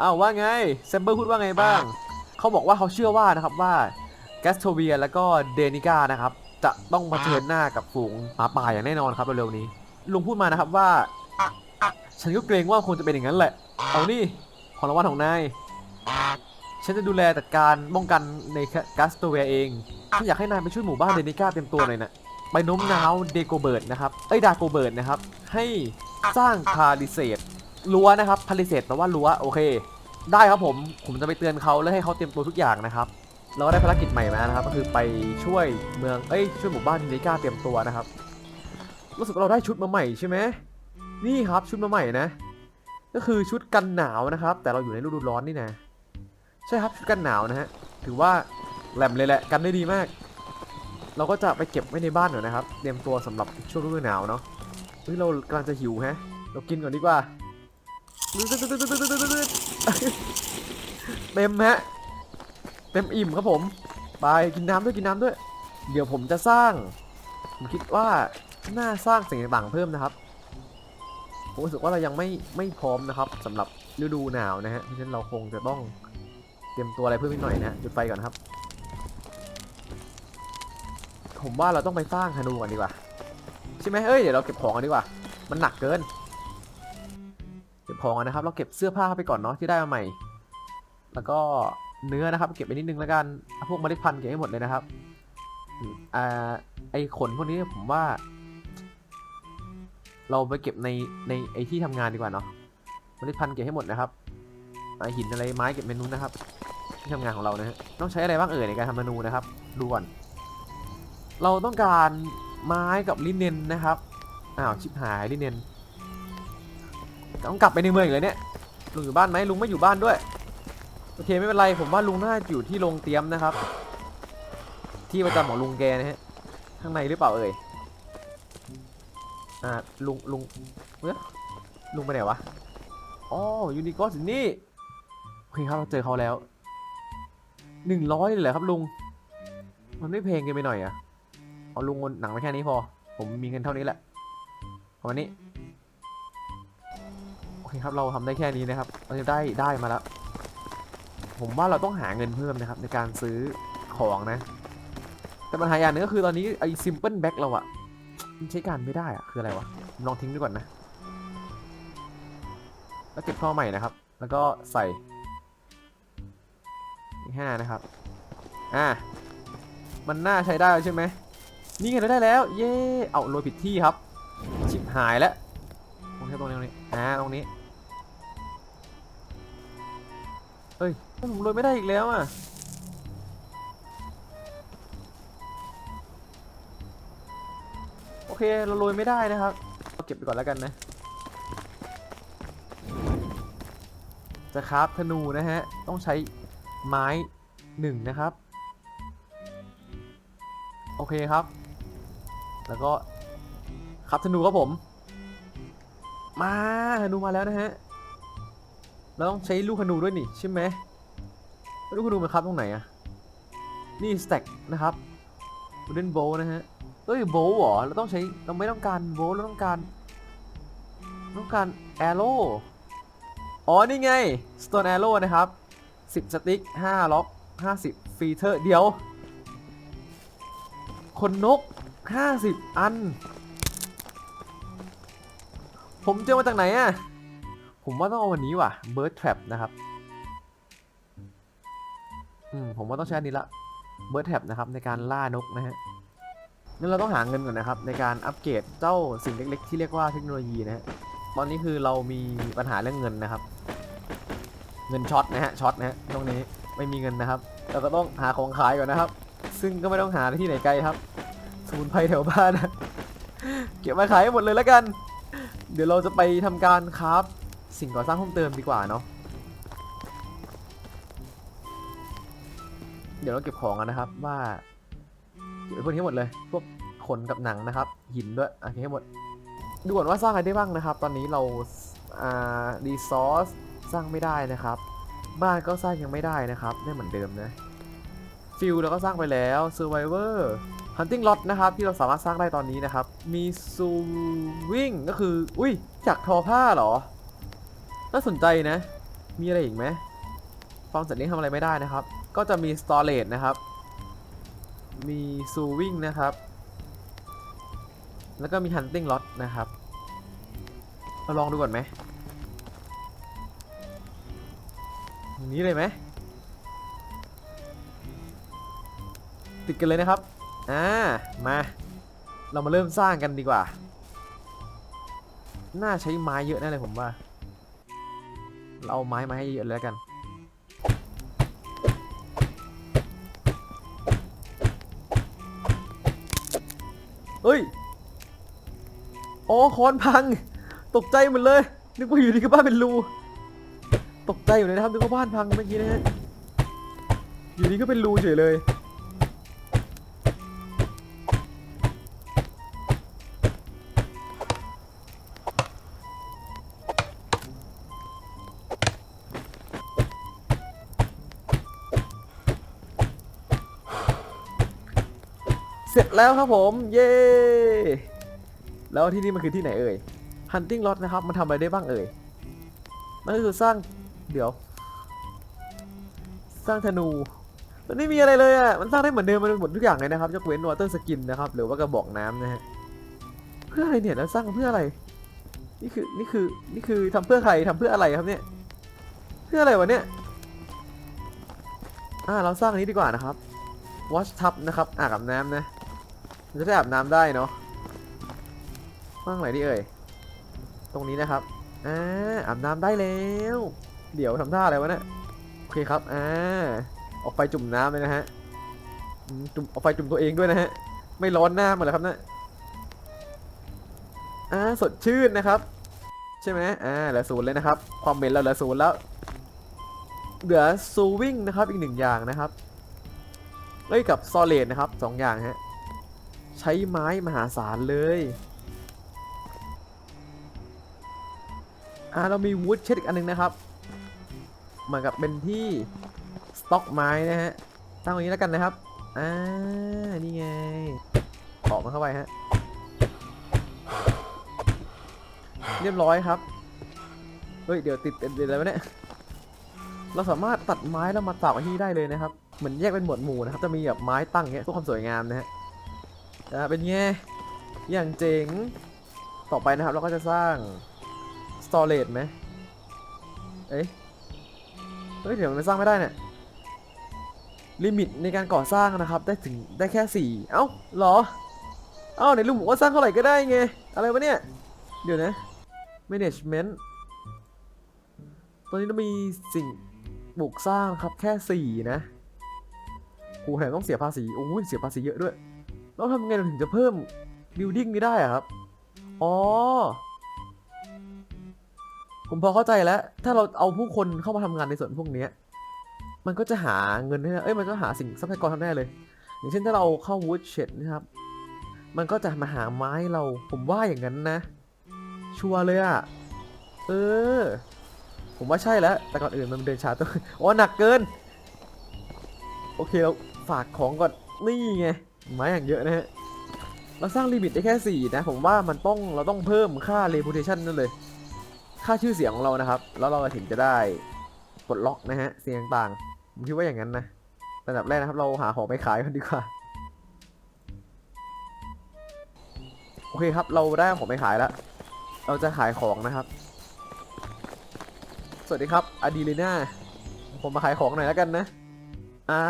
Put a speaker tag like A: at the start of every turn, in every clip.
A: อ้าวว่าไงแซมเบอร์พูดว่าไงบ้าง เขาบอกว่าเขาเชื่อว่านะครับว่าแกสโทเวียแล้วก็เดนิก้านะครับ จะต้องมาเผชิญหน้ากับฝูงหมาป่าอย่างแน่นอนครับเร็วๆนี้ลุงพูดมานะครับว่า ฉันก็เกรงว่าคงจะเป็นอย่างนั้นแหละ เอานี่ของรางวัลของนายฉันจะดูแลจัดการป้องกันในแกสโทเวียเองฉันอยากให้นายไปช่วยหมู่บ้านเดนิก้าเต็มตัวหน่อยนะไปโน้มน้าวเดโกเบิร์ดนะครับเอ้ยดาโกเบิร์ดนะครับให้สร้างพาลิเซด รั้วนะครับพาลิเซดแปลว่ารั้วโอเค ได้ครับผมผมจะไปเตือนเขาแล้วให้เขาเตรียมตัวทุกอย่างนะครับเราก็ได้ภารกิจใหม่มานะครับ ก็คือไปช่วยเมืองเอ้ยช่วยหมู่บ้านนิก้าเตรียมตัวนะครับรู้สึกเราได้ชุดมาใหม่ใช่ไหมนี่ครับชุดมาใหม่นะ ก็คือชุดกันหนาวนะครับ แต่เราอยู่ในฤดูร้อนนี่นะใช่ครับชุดกันหนาวนะฮะถือว่าแหลมเลยแหละกันได้ดีมาก เราก็จะไปเก็บไว้ในบ้านหน่อยนะครับ เตรียมตัวสำหรับช่วงฤดูหนาวเนาะเฮ้ยเรากำลังจะหิวแฮะเรากินก่อนดีกว่า เต็มฮะ เต็มอิ่มครับผม ไปกินน้ำด้วยกินน้ำด้วย เดี๋ยวผมจะสร้าง ผมคิดว่าน่าสร้างสิ่งต่างๆเพิ่มนะครับ ผมรู้สึกว่าเรายังไม่ไม่พร้อมนะครับสำหรับฤดูหนาวนะฮะ เพราะฉะนั้นเราคงจะต้องเตรียมตัวอะไรเพิ่มนิดหน่อยนะฮะจุดไฟก่อนครับ ผมว่าเราต้องไปสร้างธนูก่อนดีกว่า ใช่ไหมเอ้ยเดี๋ยวเราเก็บของกันดีกว่า มันหนักเกิน ของนะครับ เราเก็บเสื้อผ้าไปก่อนเนาะที่ได้มาใหม่ แล้วก็เนื้อนะครับ เก็บไปนิดนึงแล้วกันเอาพวกเมล็ดพันธุ์เก็บให้หมดเลยนะครับอ่าไอขนพวกนี้ผมว่า เราไปเก็บในในไอที่ทำงานดีกว่าเนาะเมล็ดพันธุ์เก็บให้หมดนะครับอ่าหินอะไรไม้เก็บเมนูนะครับ ที่ทำงานของเรานะฮะต้องใช้อะไรบ้างเอ่ยในการทำเมนูนะครับดูก่อนเราต้องการไม้กับลิเนนนะครับอ้าวชิบหายลิเนน ต้องกลับไปในเมืองอีกเลยเนี่ยลุงอยู่บ้านไหมลุงไม่อยู่บ้านด้วย โอเคไม่เป็นไรผมว่าลุงน่าจะอยู่ที่โรงเตรียมนะครับ ที่ประจำของลุงแกนะฮะข้างในหรือเปล่าเอ่ยอ่าลุงลุงเฮ้ยลุงไปไหนวะอ๋อยูนิคอร์นนี่โอเคครับเราเจอเขาแล้วหนึ่งร้อยเลยเหรอครับลุง มันไม่เพลงกันไปหน่อยอะเอาลุงหนังไปแค่นี้พอ ผมมีเงินเท่านี้แหละเอาวันนี้ คครับเราทำได้แค่นี้นะครับเราจะได้ได้มาแล้ว ผมว่าเราต้องหาเงินเพิ่มนะครับ ในการซื้อของนะ แต่ปัญหาอย่างหนึงก็คือตอนนี้ไอ้ซิมเปิลแบ็กเราอะมันใช้การไม่ได้อะคืออะไรวะลองทิ้งดูก่อนนะ แล้วเก็บข้ามาใหม่นะครับ แล้วก็ใส่ห้านะครับ อ่า มันน่าใช้ได้ใช่ไหม นี่ไงเราได้แล้ว เย่เอาโรยผิดที่ครับ ชิบหายแล้วตรงนี้ตรงนี้ตรงนี้อ่า ตรงนี้ เฮ้ยผมโรยไม่ได้อีกแล้วอะ โอเคเราโรยไม่ได้นะครับเราเก็บไปก่อนแล้วกันนะ จะคราฟธนูนะฮะ ต้องใช้ไม้หนึ่งนะครับ โอเคครับ แล้วก็คราฟธนูครับผม มาธนูมาแล้วนะฮะ เราต้องใช้ลูกธนูด้วยนี่ใช่ไหมลูกธนูมันครับตรงไหนอะนี่สแต็กนะครับ wooden bow นะฮะเอ้ยโบว์เหรอเราต้องใช้เราไม่ต้องการโบว์เราต้องการต้องการแอโร่อ๋อนี่ไง stone arrow นะครับ10สติ๊ก5ล็อก50ฟีเทอร์เดียว คนนก 50 อัน ผมเจอมาจากไหนอะ ผมว่าต้องเอาวันนี้ว่ะ bird trap นะครับ อืม ผมว่าต้องใช้อันนี้ละ bird trap นะครับ ในการล่านกนะฮะงั้นเราต้องหาเงินก่อนนะครับ ในการอัปเกรดเจ้าสิ่งเล็ก ๆ ที่เรียกว่าเทคโนโลยีนะฮะ ตอนนี้คือเรามีปัญหาเรื่องเงินนะครับ เงินช็อตนะฮะ ช็อตนะฮะ ตรงนี้ไม่มีเงินนะครับ เราก็ต้องหาของขายก่อนนะครับ ซึ่งก็ไม่ต้องหาที่ไหนไกลครับสมุนไพรแถวบ้านนะ เก็บมาขายให้หมดเลยแล้วกัน เดี๋ยวเราจะไปทำการคราฟ สิ่งก่อสร้างเพิ่มเติมดีกว่าเนาะเดี๋ยวเราเก็บของกันนะครับว่าเก็บไว้พวกนี้หมดเลย พวกขนกับหนังนะครับ หินด้วยโอเคให้หมดดูก่อนว่าสร้างอะไรได้บ้างนะครับ ตอนนี้เราอ่ารีซอสสร้างไม่ได้นะครับ บ้านก็สร้างยังไม่ได้นะครับไม่เหมือนเดิมนะฟิลเราก็สร้างไปแล้ว Survivor Hunting Lot นะครับที่เราสามารถสร้างได้ตอนนี้นะครับ มี Sewing ก็คือ อุ้ยจากทอผ้าเหรอ น่าสนใจนะ มีอะไรอีกไหมฟาร์มสัตว์เลี้ยงทำอะไรไม่ได้นะครับ ก็จะมี storage นะครับ มี sewing นะครับ แล้วก็มี hunting lot นะครับมาลองดูก่อนไหมอย่างนี้เลยไหมติดกันเลยนะครับ อ่า มา เรามาเริ่มสร้างกันดีกว่า น่าใช้ไม้เยอะแน่เลยผมว่า เราเอาไม้มาให้เยอะเลยแล้วกัน เฮ้ย อ๋อคอนพัง ตกใจหมดเลย นึกว่าอยู่ดีก็บ้านเป็นรู ตกใจอยู่เลยนะครับนึกว่าบ้านพังเมื่อกี้นะฮะ อยู่ดีก็เป็นรูเฉยเลย เสร็จแล้วครับผม เย้แล้วที่นี่มันคือที่ไหนเอ่ย Hunting Lot นะครับ มันทำอะไรได้บ้างเอ่ยมันก็คือสร้างเดี๋ยว สร้างธนู มันไม่มีอะไรเลยอะ มันสร้างได้เหมือนเดิมมันหมดทุกอย่างเลยนะครับยกเว้นวอเตอร์สกินนะครับ หรือว่ากระบอกน้ำนะฮะ เพื่ออะไรเนี่ยแล้วสร้างเพื่ออะไร นี่คือนี่คือนี่คือทำเพื่อใครทำเพื่ออะไรครับเนี่ย เพื่ออะไรวะเนี่ย อ่าเราสร้างอันนี้ดีกว่านะครับ wash tub นะครับอาบอาบน้ำนะ จะได้อาบน้ำได้เนาะว่างไหนดีเอ่ย ตรงนี้นะครับ อ่า อาบน้ำได้แล้ว เดี๋ยวทำท่าอะไรวะเนี่ย โอเคครับ อ่า ออกไฟจุ่มน้ำเลยนะฮะ จุ่มเอาไฟจุ่มตัวเองด้วยนะฮะ ไม่ร้อนหน้าเหมดเลยครับเนะี่ย อ่า สดชื่นนะครับ ใช่ไหมอ่า เหลือศูนย์เลยนะครับ ความเหม็นเราเหลือศูนย์แล้ว เหลือซูวิ่งนะครับอีกหนึ่งอย่างนะครับเอ้ยกับซอเลนนะครับสองอย่างฮะ ช้ไม้มหาศาลเลยอ่าเรามีวูดเช็ดอีกอันหนึงนะครับเหมือนกับเป็นที่สต็อกไม้นะฮะตั้งตรงนี้แล้วกันนะครับอ่านี่ไงออกมาเข้าไปฮะเรียบร้อยครับ เฮ้ย เดี๋ยวติดเดี๋ยวอะไรวะเนี่ย เราสามารถตัดไม้แล้วมาตากไว้ที่ได้เลยนะครับ เหมือนแยกเป็นหมวดหมู่นะครับ จะมีแบบไม้ตั้งเงี้ยเพื่อความสวยงามนะฮะ อ่าเป็นไงอย่างเจ๋ง ต่อไปนะครับเราก็จะสร้าง storage ไหมเอ้ยเฮ้ยเดี๋ยวมันสร้างไม่ได้เนี่ย ลิมิตในการก่อสร้างนะครับ ได้ถึงได้แค่ 4 เอ้าหรอ เอ้าในลุงบอกว่าสร้างเท่าไหร่ก็ได้ไง อะไรวะเนี่ย เดี๋ยวนะ management ตอนนี้เรามีสิ่งปลูกสร้างครับแค่ 4 นะกูแถมต้องเสียภาษี โอ้ยเสียภาษีเยอะด้วย แล้วทำไงเราถึงจะเพิ่ม building นี้ได้อะครับ อ๋อ ผมพอเข้าใจแล้ว ถ้าเราเอาผู้คนเข้ามาทำงานในส่วนพวกนี้ มันก็จะหาเงินให้เอ้ย มันก็หาสิ่งทรัพยากรทำได้เลย อย่างเช่นถ้าเราเข้า woodshed นะครับ มันก็จะมาหาไม้เรา ผมว่าอย่างนั้นนะ ชัวร์เลยอะเออ ผมว่าใช่แล้ว แต่ก่อนอื่นมันเดินช้าตัวอ๋อหนักเกิน โอเคเราฝากของก่อน นี่ไง ไม้อย่างเยอะนะฮะ เราสร้างลิมิตได้แค่ 4 นะ ผมว่ามันต้องเราต้องเพิ่มค่า reputation นั่นเลย ค่าชื่อเสียงของเรานะครับ แล้วเราถึงจะได้ปลดล็อกนะฮะ เสียงต่างผมคิดว่าอย่างนั้นนะระดับแรกนะครับ เราหาของไปขายกันดีกว่า โอเคครับ เราได้ของไปขายแล้ว เราจะขายของนะครับ สวัสดีครับอดีเลน่าผมมาขายของหน่อยแล้วกันนะ อ่า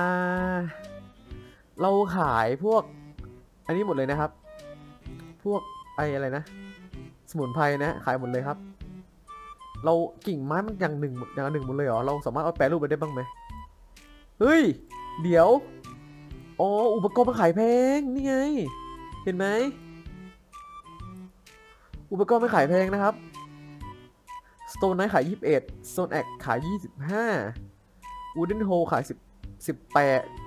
A: เราขายพวก อันนี้หมดเลยนะครับ พวกไออะไรนะ สมุนไพรนะขายหมดเลยครับ เรากิ่งไม้มันอย่างหนึ่งอย่างหนึ่งหมดเลยเหรอเราสามารถเอาแปรรูปไปได้บ้างไหมเฮ้ย เดี๋ยวอ๋ออุปกรณ์มาขายแพงนี่ไง เห็นไหมอุปกรณ์มาขายแพงนะครับ Stone Knight ขาย21 Stone Axe ขาย 25 Wooden Hole ขาย10 18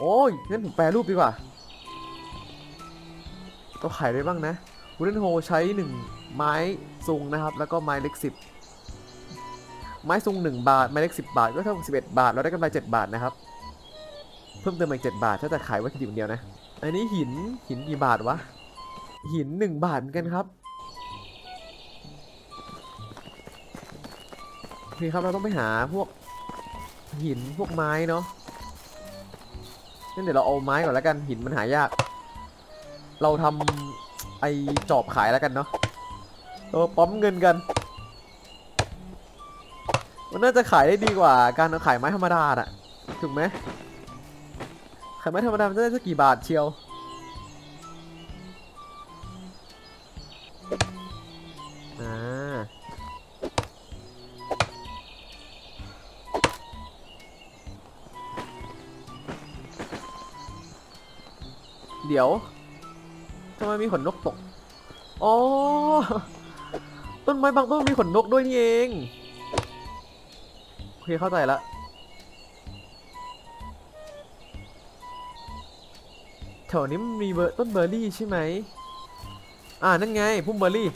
A: โอ้ยงั้นผมแปลรูปดีกว่าก็ขายได้บ้างนะ Wooden Hole ใช้ 1 ไม้ซุงนะครับ แล้วก็ไม้เล็ก 10 ไม้ซุง 1 บาท ไม้เล็ก 10 บาท ก็เท่ากับ11 บาท เราได้กำไร7บาทนะครับ เพิ่มเติมอีก7บาท ถ้าจะขายวัตถุดิบเดียวนะ อันนี้หิน หินกี่บาทวะ หิน 1 บาทเหมือนกันครับเคครับ เราต้องไปหาพวกหิน พวกไม้เนาะ งั้นเดี๋ยวเราเอาไม้ก่อนแล้วกันหินมันหายาก เราทำไอจอบขายแล้วกันเนาะเออปั๊มเงินกัน มันน่าจะขายได้ดีกว่า การเอาขายไม้ธรรมดาอะถูกไหมขายไม้ธรรมดามันจะได้สักกี่บาทเชียว ดี๋ยวทำไมมีขนนกตกอ๋อต้นไม้บางต้นมีขนนกด้วยนี่เองโอเคเข้าใจละแถวนี้มันมีเบอร์ต้นเบอร์รี่ใช่ไหมอ่านั่นไงพุ่มเบอร์รี่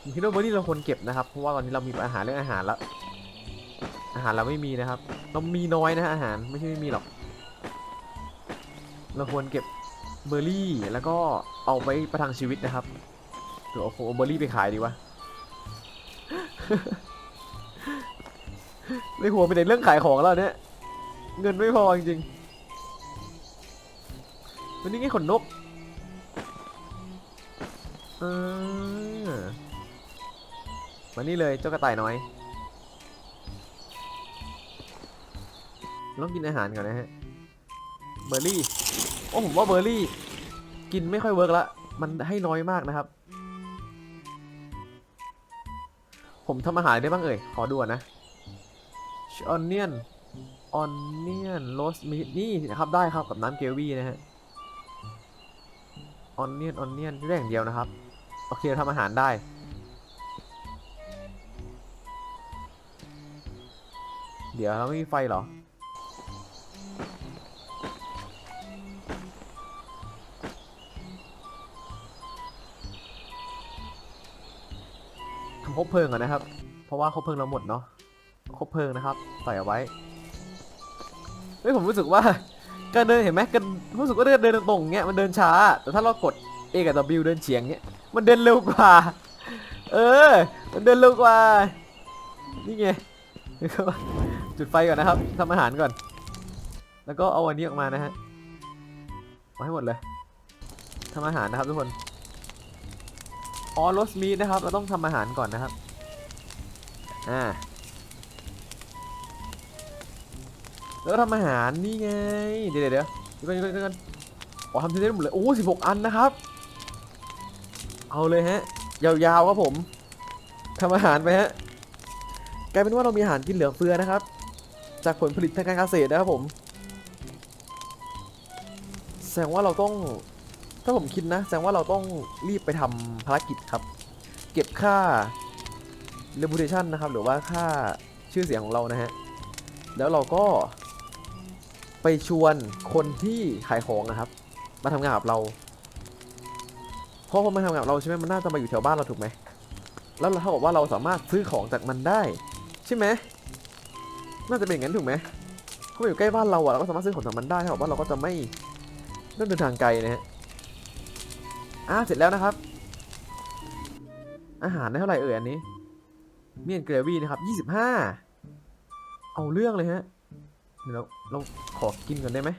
A: ผมคิดว่าเบอร์รี่เราควรเก็บนะครับ เพราะว่าตอนนี้เรามีปัญหารเรื่องอาหารแล้ว อาหารเราไม่มีนะครับ เรามีน้อยนะอาหารไม่ใช่ไม่มีหรอก เราควรเก็บเบอร์รี่แล้วก็เอาไว้ประทังชีวิตนะครับเดี๋ยวเอาเอาเบอร์รี่ไปขายดีวะในหัวเป็นเรื่องขายของแล้วเนี่ย เงินไม่พอจริงๆวันนี้ไงขนนกเออมานี่เลยเจ้ากระต่ายน้อยต้องกินอาหารก่อนนะฮะเบอร์รี่ โอ้ผมว่าเบอร์รี่ กินไม่ค่อยเวิร์กละมันให้น้อยมากนะครับ ผมทำอาหารได้บ้างเอ่ย ขอดูก่อนนะออนเนียนออนเนียนโรสมินี่นะครับได้ครับกับน้ำเกลวี่นะฮะออนเนียนออนเนียนได้อย่างเดียวนะครับ โอเคทำอาหารได้เดี๋ยวเราไม่มีไฟเหรอ คบเพลิงก่อนนะครับ เพราะว่าคบเพลิงเราหมดเนาะคบเพลิงนะครับใส่เอาไว้เฮ้ยผมรู้สึกว่าการเดินเห็นไหมการรู้สึกว่าเดินเดินตรงเงี้ยมันเดินช้า แต่ถ้าเรากด A กับ W เดินเฉียงเงี้ยมันเดินเร็วกว่า เออ มันเดินเร็วกว่า นี่ไงจุดไฟก่อนนะครับทำอาหารก่อน แล้วก็เอาอันนี้ออกมานะฮะเอาให้หมดเลยทำอาหารนะครับทุกคน อ๋อโรสมีดนะครับ เราต้องทำอาหารก่อนนะครับ อ่า แล้วทำอาหารนี่ไง เดี๋ยวเดี๋ยวเดี๋ยวก่อนเดี๋ยวก่อนก่อนอ๋อทำทีได้หมดเลย โอ้สิบหกอันนะครับ เอาเลยฮะ ยาวๆครับผมทำอาหารไปฮะ กลายเป็นว่าเรามีอาหารกินเหลือเฟือนะครับ จากผลผลิตทางการเกษตรนะครับผม แสดงว่าเราต้อง ถ้าผมคิดนะแสดงว่าเราต้องรีบไปทำภารกิจครับ เก็บค่า reputation นะครับ หรือว่าค่าชื่อเสียงของเรานะฮะ แล้วเราก็ไปชวนคนที่ขายของนะครับ มาทำงานกับเรา เพราะพอมาทำงานกับเราใช่ไหมมันน่าจะมาอยู่แถวบ้านเราถูกไหม แล้วเท่ากับว่าเราสามารถซื้อของจากมันได้ ใช่ไหม น่าจะเป็นอย่างนั้นถูกไหมเขาอยู่ใกล้บ้านเราอะเราก็สามารถซื้อของจากมันได้เท่ากับว่าเราก็จะไม่ต้องเดินทางไกลนะฮะ อ่าเสร็จแล้วนะครับ อาหารได้เท่าไหร่เอ่ยอันนี้ เมียนเกรวี่นะครับ 25 เอาเรื่องเลยฮะ เดี๋ยวเราเราขอกินก่อนได้ไหม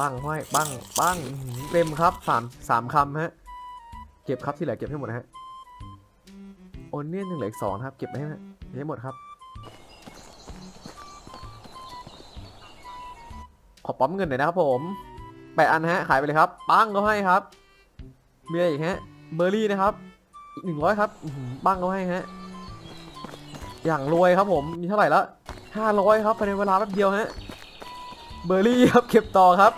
A: ปังห้อยปังปังอื้อหือเต็มครับสามสามคำฮะ เก็บครับที่เหลือเก็บให้หมดนะฮะโอนเนียนหนึ่งเหลืออีกสองครับ เก็บไว้ให้นะให้หมดครับ ขอปั๊มเงินหน่อยนะครับผม แปดอันฮะขายไปเลยครับ ปังก็ให้ครับมีอะไรอีกฮะเบอร์รี่นะครับ อีกหนึ่งร้อยครับปังก็ให้ฮะอย่างรวยครับผมมีเท่าไหร่ล้วห้าร้อยครับภายในเวลาแป๊บเดียวฮะเบอร์รี่ครับเก็บต่อครับ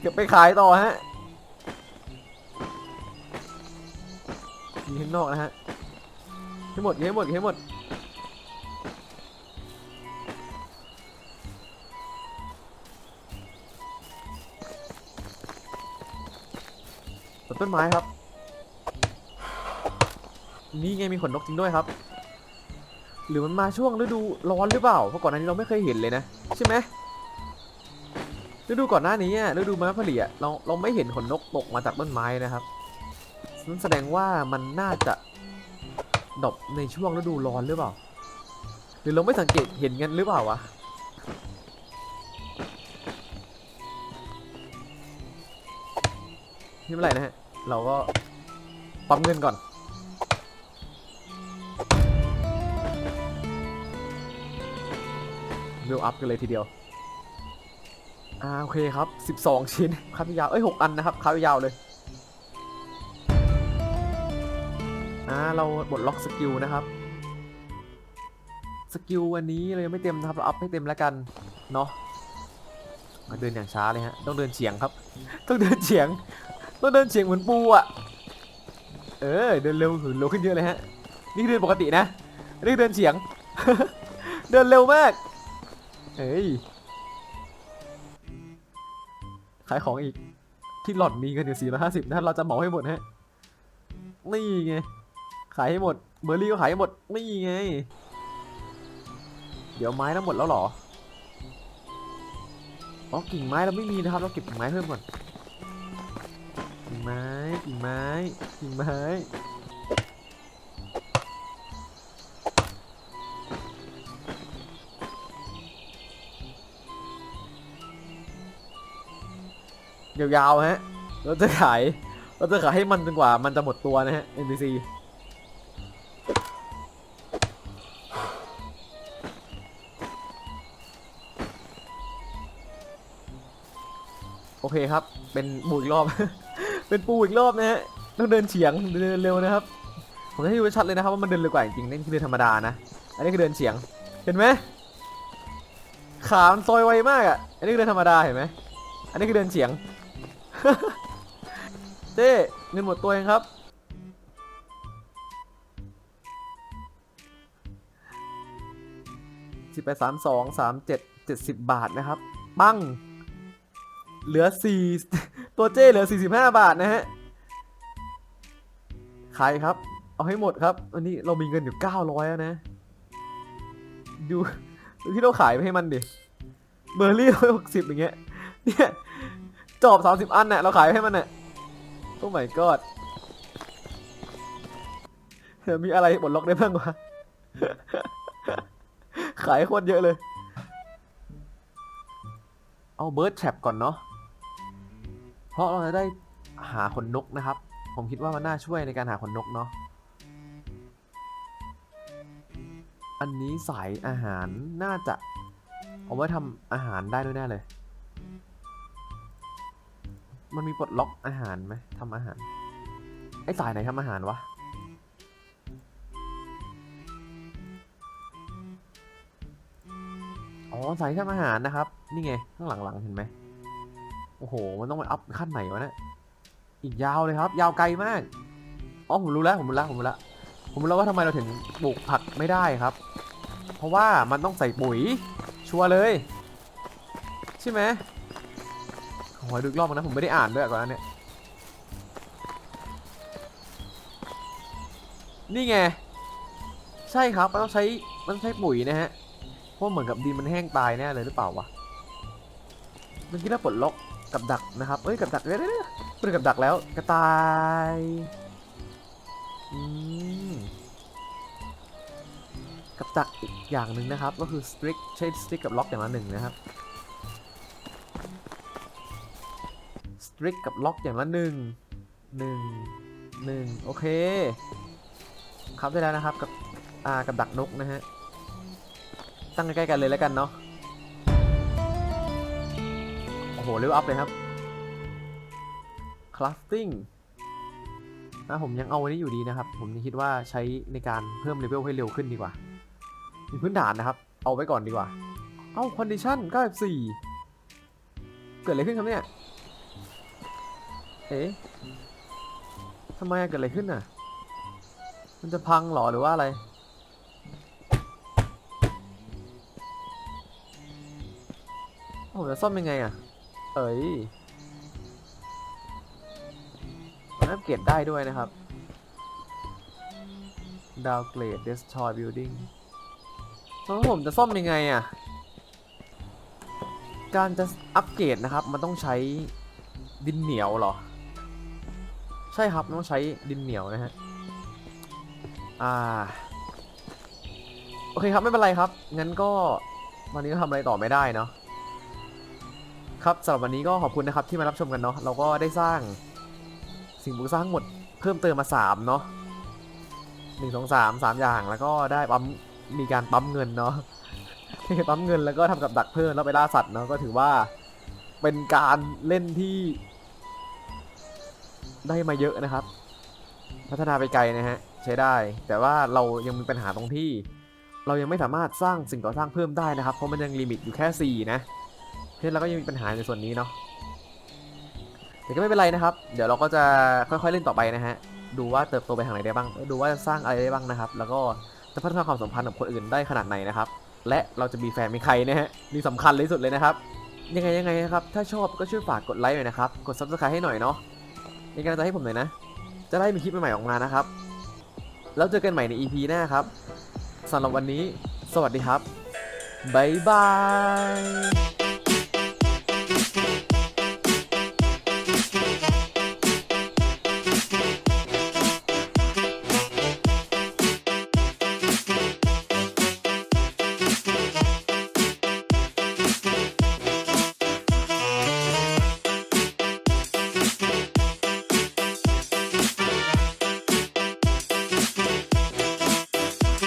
A: เก็บไปขายต่อฮะมีข้างนอกนะฮะให้หมดให้หมดให้หมด ต้นไม้ครับ นี่ไงมีขนนกจริงด้วยครับ หรือมันมาช่วงฤดูร้อนหรือเปล่า เพราะก่อนหน้านี้เราไม่เคยเห็นเลยนะ ใช่ไหมฤดูก่อนหน้านี้ฤดูมะผลิอะเราเราไม่เห็นขนนกตกมาจากต้นไม้นะครับนั่นแสดงว่ามันน่าจะดรอปในช่วงฤดูร้อนหรือเปล่า หรือเราไม่สังเกตเห็นกันหรือเปล่าวะไม่เป็นไรนะฮะ เราก็ปั๊มเงินก่อนเวลอัพกันเลยทีเดียว อ่า โอเคครับ 12 ชิ้นครับยาวเอ้ย 6 อันนะครับครับยาวเลย อ่า เราบดล็อกสกิลนะครับ สกิลอันนี้เรายังไม่เต็มนะครับ เราอัพให้เต็มแล้วกัน เนาะมาเดินอย่างช้าเลยฮะ ต้องเดินเฉียงครับ ต้องเดินเฉียง ต้องเดินเฉียงเหมือนปูอะ เออเดินเร็วหืนเร็วขึ้นเยอะเลยฮะ นี่เดินปกตินะนี่เดินเฉียง เดินเร็วมาก เฮ้ย ขายของอีก ที่หล่อนมีกันอยู่450นะเราจะเหมาให้หมดฮะ นี่ไง ขายให้หมด เบอร์รี่ก็ขายให้หมด นี่ไง เดี๋ยวไม้ทั้งหมดแล้วหรอ อ๋อกิ่งไม้เราไม่มีนะครับ เราเก็บไม้เพิ่มก่อน กิ่งไม้กิ่งไม้กิ่งไม้ ยาวๆฮะเราจะขายเราจะขายให้มันจนกว่ามันจะหมดตัวนะฮะ NPC โอเคครับ เป็นปูอีกรอบ เป็นปูอีกรอบนะฮะต้องเดินเฉียงเดินเร็วนะครับ ผมจะให้ดูชัดเลยนะครับว่ามันเดินเร็วกว่าจริงๆนี่คือเดินธรรมดานะ อันนี้คือเดินเฉียง เห็นไหมขามันซอยไวมากอะ อันนี้คือเดินธรรมดาเห็นไหมอันนี้คือเดินเฉียง เจ้เงินหมดตัวเองครับ สิบแปดสามสองสามเจ็ดเจ็ดสิบบาทนะครับ ปังเหลือสี่ ตัวเจ้เหลือสี่สิบห้าบาทนะฮะขายครับ เอาให้หมดครับ อันนี้เรามีเงินอยู่เก้าร้อยแล้วนะ ดูดูที่เราขายไปให้มันดิเบอร์รี่ร้อยหกสิบอย่างเงี้ย เนี่ยจอบสามสิบอันน่ะเราขายให้มันน่ะโอ้ my god เดี๋ยวมีอะไรบดล็อกได้บ้างวะ ขายโคตรเยอะเลย เอาเบิร์ดแ a ปก่อนเนาะ ราะเราจะได้หาขนนกนะครับ ผมคิดว่ามันน่าช่วยในการหาขนนกเนาะอันนี้สายอาหารน่าจะเอาไว้ทำอาหารได้ด้วยแน่เลย มันมีปลดล็อกอาหารไหมทำอาหาร ไอ้สายไหนทำอาหารวะ อ๋อสายทำอาหารนะครับ นี่ไงข้างหลังๆเห็นไหม โอ้โห มันต้องไปอัพขั้นไหนวะเนี่ย อีกยาวเลยครับ ยาวไกลมาก อ๋อ ผมรู้แล้ว ผมรู้แล้ว ผมรู้แล้ว ผมรู้แล้วว่าทำไมเราถึงปลูกผักไม่ได้ครับ เพราะว่ามันต้องใส่ปุ๋ย ชัวร์เลย ใช่ไหมขอดูอีกรอบนึงนะ ผมไม่ได้อ่านด้วยก่อนนั้นเนี่ย นี่ไง ใช่ครับ มันต้องใช้ มันต้องใช้ปุ๋ยนะฮะ เพราะเหมือนกับดินมันแห้งตายแน่เลยหรือเปล่าวะเมื่อกี้เราปลดล็อก กับดักนะครับเอ้ยกับดักเดี๋ยวเดี๋ยวเดี๋ยวพูดกับดักแล้วกระต่ายอืมกับดักอีกอย่างหนึ่งนะครับ ก็คือ strict ใช้ strict กับล็อกอย่างละหนึ่งนะครับสตริกกับล็อกอย่างละหนึ่งหนึ่งหนึ่งโอเคครับได้แล้วนะครับกับอ่ากับดักนกนะฮะตั้งใกล้ๆกันเลยแล้วกันเนาะ โหเร็วอัพเลยครับ crafting นะผมยังเอาไว้นี้อยู่ดีนะครับ ผมคิดว่าใช้ในการเพิ่มเลเวลให้เร็วขึ้นดีกว่า มีพื้นฐานนะครับ เอาไว้ก่อนดีกว่า เอ้า condition 94 เกิดอะไรขึ้นครับเนี่ย เอ๊ะทำไมเกิดอะไรขึ้นน่ะ มันจะพังหรอหรือว่าอะไรผมจะซ่อมยังไงอะ เอ้ยมันอัปเกรดได้ด้วยนะครับ downgrade destroy building แล้วผมจะซ่อมยังไงอะการจะอัปเกรดนะครับ มันต้องใช้ดินเหนียวเหรอ ใช่ครับต้องใช้ดินเหนียวนะฮะ อ่า โอเคครับไม่เป็นไรครับ งั้นก็วันนี้ก็ทำอะไรต่อไม่ได้เนาะ ครับสำหรับวันนี้ก็ขอบคุณนะครับที่มารับชมกันเนาะเราก็ได้สร้างสิ่งปลูกสร้างหมดเพิ่มเติมมาสามเนาะหนึ่งสองสามสามอย่างแล้วก็ได้ปั๊มมีการปั๊มเงินเนาะปั๊มเงินแล้วก็ทำกับดักเพิ่มแล้วไปล่าสัตว์เนาะก็ถือว่าเป็นการเล่นที่ ได้มาเยอะนะครับ พัฒนาไปไกลนะฮะใช้ได้ แต่ว่าเรายังมีปัญหาตรงที่ เรายังไม่สามารถสร้างสิ่งก่อสร้างเพิ่มได้นะครับ เพราะมันยังลิมิตอยู่แค่ 4 นะ เพราะฉะนั้นเราก็ยังมีปัญหาในส่วนนี้เนาะแต่ก็ไม่เป็นไรนะครับ เดี๋ยวเราก็จะค่อยๆเล่นต่อไปนะฮะ ดูว่าเติบโตไปทางไหนได้บ้าง ดูว่าจะสร้างอะไรได้บ้างนะครับ แล้วก็จะพัฒนาความสัมพันธ์กับคนอื่นได้ขนาดไหนนะครับ และเราจะมีแฟนเป็นใครนะฮะ นี่สำคัญเลยที่สุดเลยนะครับ ยังไงยังไงนะครับ ถ้าชอบก็ช่วยฝากกดไลค์หน่อยนะครับ กด subscribe ให้หน่อยเนาะเป็นกำลังใจให้ผมหน่อยนะ จะได้มีคลิปใหม่ๆออกมานะครับ แล้วเจอกันใหม่ใน EP หน้าครับสำหรับวันนี้ สวัสดีครับบ๊ายบาย